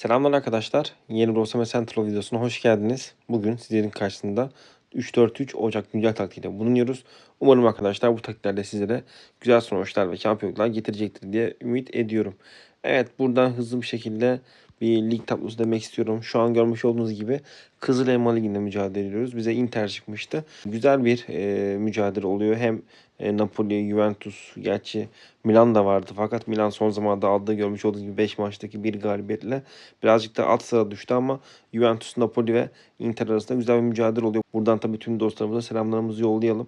Selamlar arkadaşlar. Yeni Rosame Central videosuna hoş geldiniz. Bugün sizlerin karşısında 3-4-3 Ocak güncel taktiğiyle bulunuyoruz. Umarım arkadaşlar bu taktiklerle sizlere güzel sonuçlar ve şampiyonluklar getirecektir diye ümit ediyorum. Evet buradan hızlı bir şekilde bir lig tablosu demek istiyorum. Şu an görmüş olduğunuz gibi Kızıl Elma Ligi'nde mücadele ediyoruz. Bize Inter çıkmıştı. Güzel bir e, mücadele oluyor. Hem e, Napoli, Juventus, gerçi Milan da vardı. Fakat Milan son zamanlarda aldığı görmüş olduğunuz gibi 5 maçtaki bir galibiyetle birazcık da alt sıra düştü ama Juventus, Napoli ve Inter arasında güzel bir mücadele oluyor. Buradan tabii tüm dostlarımıza selamlarımızı yollayalım.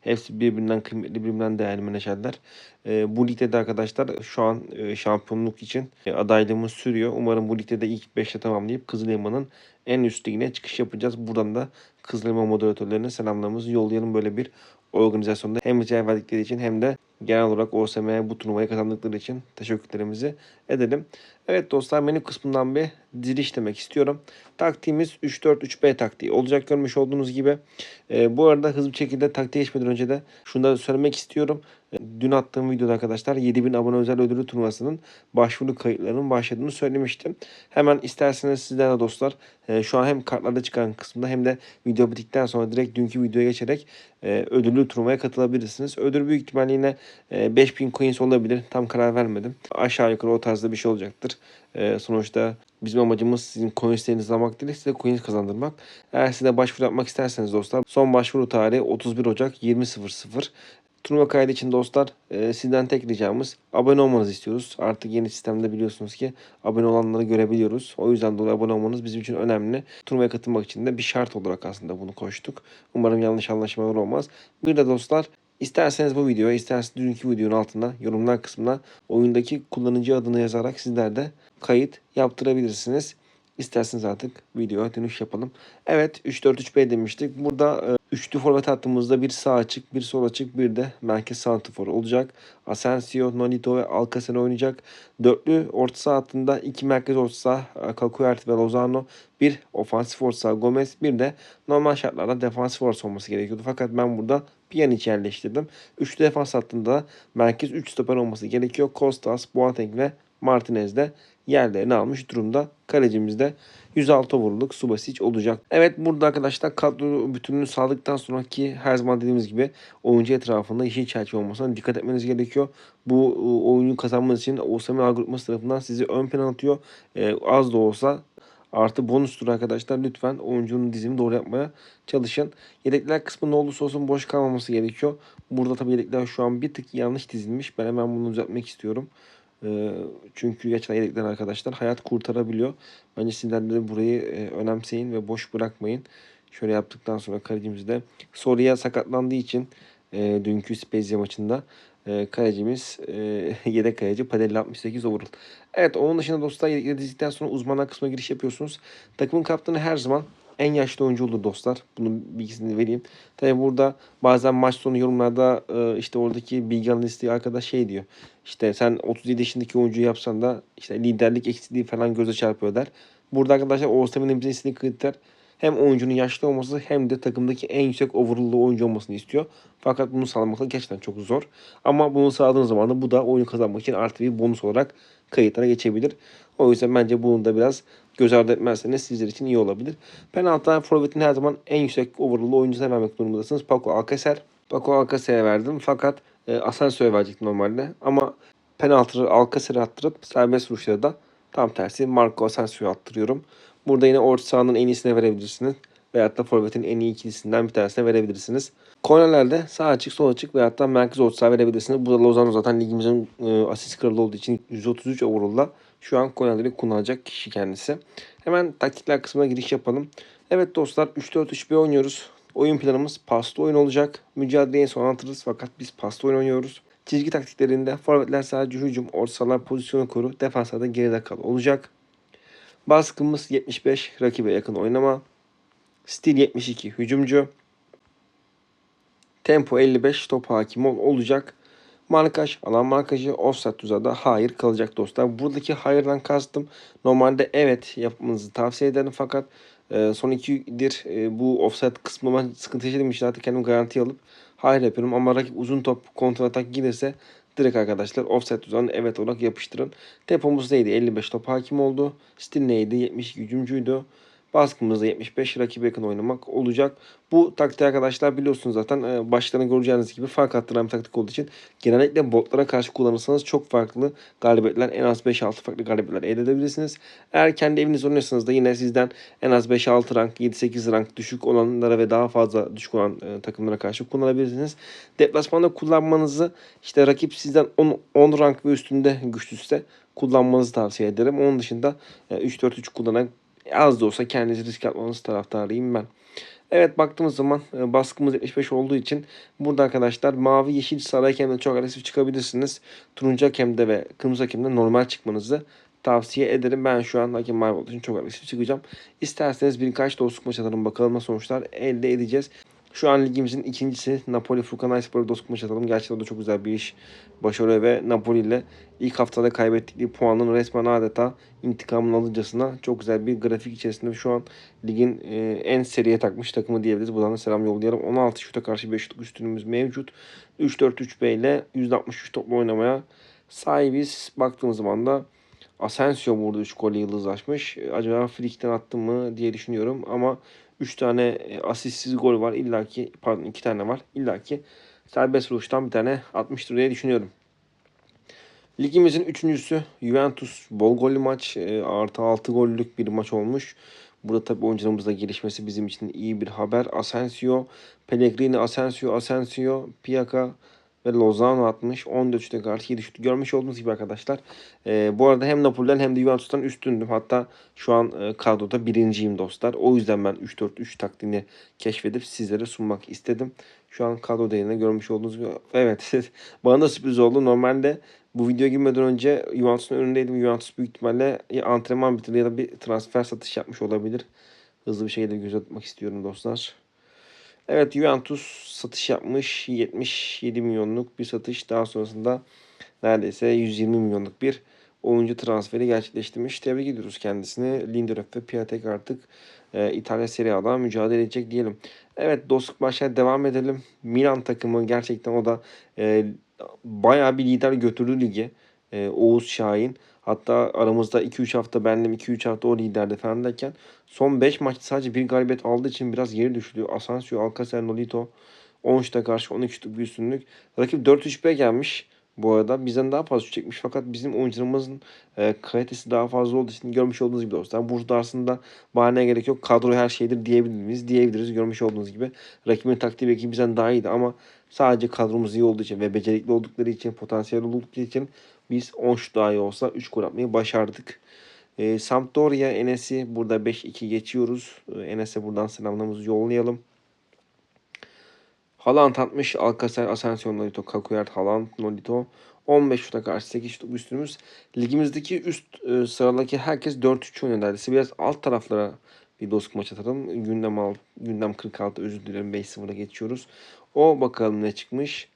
Hepsi birbirinden kıymetli, birbirinden değerli menajerler. E, bu ligde de arkadaşlar şu an e, şampiyonluk için e, adaylığımız sürüyor. Umarım bu ligde de ilk 5'te tamamlayıp Kızıl Elma'nın en üst ligine çıkış yapacağız. Buradan da Kızıl Elma moderatörlerine selamlarımızı yollayalım böyle bir organizasyonda. Hem rica verdikleri için hem de genel olarak OSM'ye bu turnuvayı kazandıkları için teşekkürlerimizi edelim. Evet dostlar menü kısmından bir diziliş demek istiyorum. Taktiğimiz 3-4-3-B taktiği olacak görmüş olduğunuz gibi. E, bu arada hızlı bir şekilde taktiğe geçmeden önce de şunu da söylemek istiyorum. E, dün attığım videoda arkadaşlar 7000 abone özel ödülü turnuvasının başvuru kayıtlarının başladığını söylemiştim. Hemen isterseniz sizler de dostlar e, şu an hem kartlarda çıkan kısmında hem de video bittikten sonra direkt dünkü videoya geçerek e, ödüllü turnuvaya katılabilirsiniz. Ödül büyük ihtimalle yine e, 5000 coins olabilir. Tam karar vermedim. Aşağı yukarı o tarzda bir şey olacaktır. E, sonuçta bizim amacımız sizin coinslerinizi almak değil, size coins kazandırmak. Eğer size başvuru yapmak isterseniz dostlar son başvuru tarihi 31 Ocak 20.00. Turnuva kaydı için dostlar e, sizden tek ricamız abone olmanızı istiyoruz. Artık yeni sistemde biliyorsunuz ki abone olanları görebiliyoruz. O yüzden dolayı abone olmanız bizim için önemli. Turnuvaya katılmak için de bir şart olarak aslında bunu koştuk. Umarım yanlış anlaşmalar olmaz. Bir de dostlar İsterseniz bu videoya, isterseniz dünkü videonun altına yorumlar kısmına oyundaki kullanıcı adını yazarak sizler de kayıt yaptırabilirsiniz. İsterseniz artık videoya dönüş yapalım. Evet 3-4-3-B demiştik. Burada e, üçlü forvet hattımızda bir sağ açık, bir sol açık, bir de merkez santifor olacak. Asensio, Nolito ve Alcacer oynayacak. Dörtlü orta saha hattında iki merkez orta saha, Kakuert ve Lozano. Bir ofansif orta saha Gomez, bir de normal şartlarda defansif orta olması gerekiyordu. Fakat ben burada Pjanic yerleştirdim. Üçlü defans hattında merkez 3 stoper olması gerekiyor. Kostas, Boateng ve Martinez de yerlerini almış durumda. Kalecimiz de 106 vuruluk Subasic olacak. Evet burada arkadaşlar kadro bütününü sağladıktan sonraki her zaman dediğimiz gibi oyuncu etrafında yeşil çerçeve olmasına dikkat etmeniz gerekiyor. Bu e, oyunu kazanmanız için OSM algoritması tarafından sizi ön plan atıyor. Ee, az da olsa Artı bonustur arkadaşlar. Lütfen oyuncunun dizimi doğru yapmaya çalışın. Yedekler kısmı ne olursa olsun boş kalmaması gerekiyor. Burada tabii yedekler şu an bir tık yanlış dizilmiş. Ben hemen bunu düzeltmek istiyorum. Ee, çünkü gerçekten yedekler arkadaşlar hayat kurtarabiliyor. Bence sizler de burayı e, önemseyin ve boş bırakmayın. Şöyle yaptıktan sonra kalecimiz de Soruya sakatlandığı için e, dünkü Spezia maçında e, kalecimiz e, yedek kaleci Padelli 68 overall. Evet onun dışında dostlar yedekleri dizdikten sonra uzmanlar kısmına giriş yapıyorsunuz. Takımın kaptanı her zaman en yaşlı oyuncu olur dostlar. Bunun bilgisini vereyim. Tabi burada bazen maç sonu yorumlarda e, işte oradaki bilgi analisti arkadaş şey diyor. İşte sen 37 yaşındaki oyuncuyu yapsan da işte liderlik eksikliği falan göze çarpıyor der. Burada arkadaşlar Oğuzhan'ın bize istediği kriter hem oyuncunun yaşlı olması hem de takımdaki en yüksek overall'lı oyuncu olmasını istiyor. Fakat bunu sağlamak da gerçekten çok zor. Ama bunu sağladığınız zaman da bu da oyunu kazanmak için artı bir bonus olarak kayıtlara geçebilir. O yüzden bence bunu da biraz göz ardı etmezseniz sizler için iyi olabilir. Penaltıdan forvetin her zaman en yüksek overall'lı oyuncusuna vermek durumundasınız. Paco Alcacer. Paco Alcacer'e verdim fakat e, Asensio'ya verecektim normalde. Ama penaltıyı Alcacer'e attırıp serbest vuruşları da tam tersi Marco Asensio'ya attırıyorum. Burada yine orta sahanın en iyisine verebilirsiniz. Veyahut da forvetin en iyi ikilisinden bir tanesine verebilirsiniz. Kornerlerde sağ açık, sol açık veyahut da merkez orta saha verebilirsiniz. Burada Lozano zaten ligimizin e, asist kralı olduğu için 133 overall'da şu an kornerleri kullanacak kişi kendisi. Hemen taktikler kısmına giriş yapalım. Evet dostlar 3-4-3-1 oynuyoruz. Oyun planımız paslı oyun olacak. Mücadeleyi son anlatırız fakat biz paslı oyun oynuyoruz. Çizgi taktiklerinde forvetler sadece hücum, orta sahalar pozisyonu koru, defanslarda geride kal olacak. Baskımız 75 rakibe yakın oynama. Stil 72 hücumcu. Tempo 55 top hakim ol olacak. Markaj, alan markajı offset tuzada hayır kalacak dostlar. Buradaki hayırdan kastım normalde evet yapmanızı tavsiye ederim fakat e, son ikidir e, bu offset kısmı ben sıkıntı yaşadığım için artık kendimi garanti alıp hayır yapıyorum. Ama rakip uzun top kontra atak gelirse Direkt arkadaşlar offset uzanı evet olarak yapıştırın. Tempomuz neydi? 55 top hakim oldu. Stil neydi? 72 hücumcuydu. Baskımızda 75 rakibe yakın oynamak olacak. Bu taktiği arkadaşlar biliyorsunuz zaten e, başlarını göreceğiniz gibi fark attıran bir taktik olduğu için genellikle botlara karşı kullanırsanız çok farklı galibiyetler en az 5-6 farklı galibiyetler elde edebilirsiniz. Eğer kendi evinizde oynuyorsanız da yine sizden en az 5-6 rank 7-8 rank düşük olanlara ve daha fazla düşük olan e, takımlara karşı kullanabilirsiniz. Deplasmanda kullanmanızı işte rakip sizden 10, 10 rank ve üstünde güçlüyse kullanmanızı tavsiye ederim. Onun dışında e, 3-4-3 kullanan az da olsa kendinizi risk atmanız taraftarıyım ben. Evet baktığımız zaman e, baskımız 75 olduğu için burada arkadaşlar mavi, yeşil, sarı hakemde çok agresif çıkabilirsiniz. Turuncu hakemde ve kırmızı hakemde normal çıkmanızı tavsiye ederim. Ben şu an hakem mavi olduğu için çok agresif çıkacağım. İsterseniz birkaç dostluk maç atalım bakalım nasıl sonuçlar elde edeceğiz. Şu an ligimizin ikincisi Napoli Furkanayspor'u dostluk maçı atalım. Gerçekten o da çok güzel bir iş başarıyor ve Napoli ile ilk haftada kaybettikleri puanın resmen adeta intikamını alırcasına çok güzel bir grafik içerisinde şu an ligin e, en seriye takmış takımı diyebiliriz. Buradan da selam yollayalım. 16 şuta karşı 5 şutluk üstünlüğümüz mevcut. 3-4-3-B ile %63 toplu oynamaya sahibiz. Baktığımız zaman da Asensio burada 3 golle yıldızlaşmış. Acaba Frik'ten attı mı diye düşünüyorum ama 3 tane e, asistsiz gol var. İlla ki pardon 2 tane var. İlla ki serbest vuruştan bir tane atmıştır diye düşünüyorum. Ligimizin üçüncüsü Juventus bol gollü maç. E, artı 6 gollük bir maç olmuş. Burada tabii oyuncularımızda gelişmesi bizim için iyi bir haber. Asensio, Pellegrini, Asensio, Asensio, Piaka ve Lozano atmış. 14 şuta karşı 7 şut görmüş olduğunuz gibi arkadaşlar. E, bu arada hem Napoli'den hem de Juventus'tan üstündüm. Hatta şu an e, kadroda birinciyim dostlar. O yüzden ben 3-4-3 taktiğini keşfedip sizlere sunmak istedim. Şu an kadro değerinde görmüş olduğunuz gibi. Evet bana da sürpriz oldu. Normalde bu videoya girmeden önce Juventus'un önündeydim. Juventus büyük ihtimalle ya antrenman bitirdi ya da bir transfer satış yapmış olabilir. Hızlı bir şekilde göz atmak istiyorum dostlar. Evet Juventus satış yapmış. 77 milyonluk bir satış. Daha sonrasında neredeyse 120 milyonluk bir oyuncu transferi gerçekleştirmiş. Tebrik ediyoruz kendisini. Lindelöf ve Piatek artık e, İtalya Serie A'da mücadele edecek diyelim. Evet dostluk maçlara devam edelim. Milan takımı gerçekten o da e, bayağı bir lider götürdü ligi. E, Oğuz Şahin. Hatta aramızda 2-3 hafta bendim 2-3 hafta o liderdi falan derken son 5 maçta sadece bir galibiyet aldığı için biraz geri düştü. Asensio, Alcacer, Nolito 10 şuta karşı 12 şutluk bir üstünlük. Rakip 4-3-B gelmiş bu arada. Bizden daha fazla çekmiş fakat bizim oyuncularımızın e, kalitesi daha fazla olduğu için görmüş olduğunuz gibi dostlar. Burada aslında bahaneye gerek yok. Kadro her şeydir diyebiliriz. Diyebiliriz görmüş olduğunuz gibi. Rakibin taktiği belki bizden daha iyiydi ama sadece kadromuz iyi olduğu için ve becerikli oldukları için, potansiyel oldukları için biz 10 şut daha iyi olsa 3 gol atmayı başardık. E, Sampdoria, Enes'i burada 5-2 geçiyoruz. E, Enes'e buradan selamlarımızı yollayalım. Haaland atmış. Alcacer, Asensio, Nolito, Kakuyert, Haaland, Nolito. 15 şuta karşı 8 şutluk üstümüz. Ligimizdeki üst e, sıradaki herkes 4-3 oynuyor neredeyse. Biraz alt taraflara bir dostluk maç atalım. Gündem, alt, gündem 46 özür dilerim 5-0'a geçiyoruz. O bakalım ne çıkmış.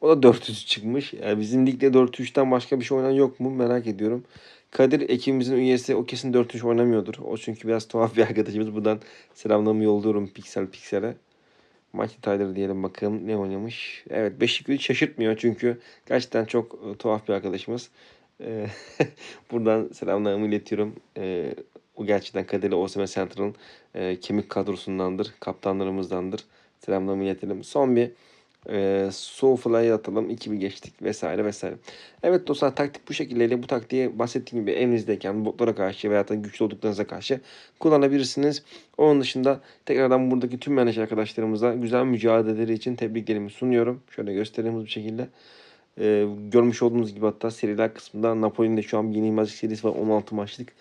O da 400 çıkmış. Yani bizim ligde 4-3'ten başka bir şey oynayan yok mu merak ediyorum. Kadir ekibimizin üyesi o kesin 4-3 oynamıyordur. O çünkü biraz tuhaf bir arkadaşımız. Buradan selamlarımı yolluyorum piksel piksele. Maç detayları diyelim bakalım ne oynamış. Evet Beşiktaş hiç şaşırtmıyor çünkü gerçekten çok e, tuhaf bir arkadaşımız. E, buradan selamlarımı iletiyorum. E, o gerçekten Kadir'le Osman Central'ın kemik kadrosundandır. Kaptanlarımızdandır. Selamlarımı iletelim. Son bir e, Soulfly'ı atalım. 2000 geçtik vesaire vesaire. Evet dostlar taktik bu şekilde. Bu taktiği bahsettiğim gibi evinizdeyken botlara karşı veya da güçlü olduklarınıza karşı kullanabilirsiniz. Onun dışında tekrardan buradaki tüm menajer arkadaşlarımıza güzel mücadeleleri için tebriklerimi sunuyorum. Şöyle göstereyim bir şekilde. Ee, görmüş olduğunuz gibi hatta seriler kısmında Napoli'nin de şu an yeni maç serisi var 16 maçlık.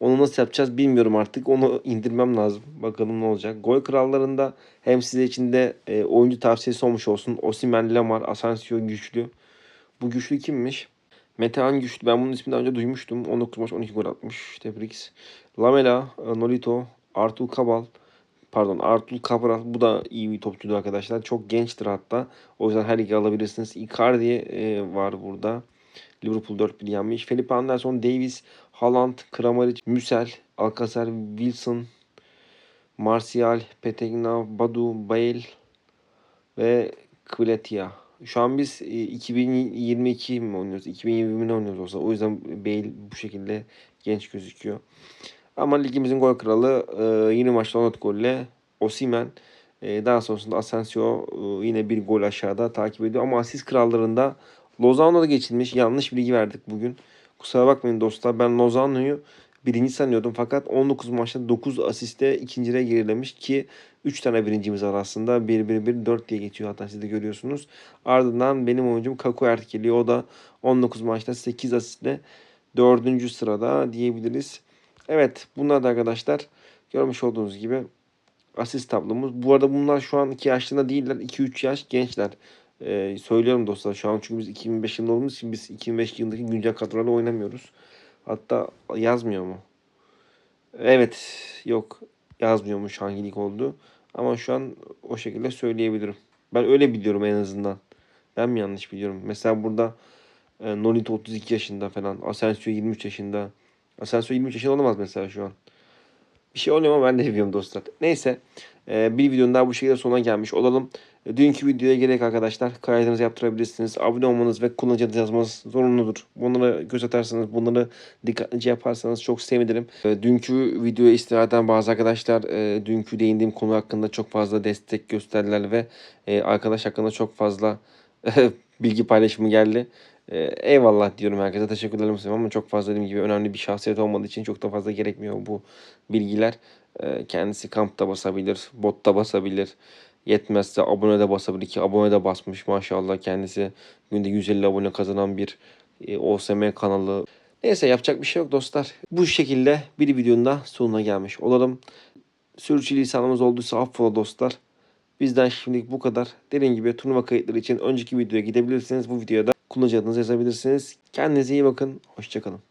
Onu nasıl yapacağız bilmiyorum artık. Onu indirmem lazım. Bakalım ne olacak. Gol krallarında hem size için de e, oyuncu tavsiyesi olmuş olsun. Osimhen, Lamar, Asensio güçlü. Bu güçlü kimmiş? Metehan güçlü. Ben bunun ismini daha önce duymuştum. 19 maç 12 gol atmış. Tebrik. Lamela, e, Nolito, Artur Kabal. Pardon Artur Cabral. Bu da iyi bir topçudur arkadaşlar. Çok gençtir hatta. O yüzden her ligi alabilirsiniz. Icardi e, var burada. Liverpool 4-1 yenmiş. Felipe Anderson, Davis, Haaland, Kramaric, Müsel, Alcacer, Wilson, Martial, Petegna, Badu, Bale ve Kviletia. Şu an biz e, 2022 mi oynuyoruz? 2020 mi oynuyoruz olsa. O yüzden Bale bu şekilde genç gözüküyor. Ama ligimizin gol kralı e, yeni maçta 14 golle Osimhen. E, daha sonrasında Asensio e, yine bir gol aşağıda takip ediyor. Ama asist krallarında Lozano'da geçilmiş. Yanlış bilgi verdik bugün. Kusura bakmayın dostlar. Ben Lozano'yu birinci sanıyordum. Fakat 19 maçta 9 asiste ikinciliğe gerilemiş ki 3 tane birincimiz var aslında. 1-1-1-4 diye geçiyor hatta siz de görüyorsunuz. Ardından benim oyuncum Kaku Ert geliyor. O da 19 maçta 8 asistle 4. sırada diyebiliriz. Evet bunlar da arkadaşlar görmüş olduğunuz gibi asist tablomuz. Bu arada bunlar şu an 2 yaşlarında değiller. 2-3 yaş gençler. Ee, söylüyorum dostlar şu an çünkü biz 2005 yılında olduğumuz için biz 2005 yılındaki güncel kadrolarla oynamıyoruz. Hatta yazmıyor mu? Evet yok yazmıyormuş hangi lig oldu. Ama şu an o şekilde söyleyebilirim. Ben öyle biliyorum en azından. Ben mi yanlış biliyorum? Mesela burada e, Nolito 32 yaşında falan. Asensio 23 yaşında. Asensio 23 yaşında olamaz mesela şu an. Bir şey oluyor ama ben de biliyorum dostlar. Neyse. e, bir videonun daha bu şekilde sonuna gelmiş olalım. Dünkü videoya gerek arkadaşlar kaydınızı yaptırabilirsiniz. Abone olmanız ve kullanıcı adı yazmanız zorunludur. Bunları göz atarsanız, bunları dikkatlice yaparsanız çok sevinirim. E, Dünkü videoya istinaden bazı arkadaşlar e, dünkü değindiğim konu hakkında çok fazla destek gösterdiler ve arkadaş hakkında çok fazla bilgi paylaşımı geldi. E, eyvallah diyorum herkese. Teşekkür ederim size ama çok fazla dediğim gibi önemli bir şahsiyet olmadığı için çok da fazla gerekmiyor bu bilgiler. E, kendisi kampta basabilir, botta basabilir. Yetmezse abone de basabilir ki abone de basmış maşallah kendisi günde 150 abone kazanan bir e, OSM kanalı. Neyse yapacak bir şey yok dostlar. Bu şekilde bir videonun da sonuna gelmiş olalım. Sürçülisanımız olduysa affola dostlar. Bizden şimdilik bu kadar. Dediğim gibi turnuva kayıtları için önceki videoya gidebilirsiniz. Bu videoda kullanıcı adınızı yazabilirsiniz. Kendinize iyi bakın. Hoşçakalın.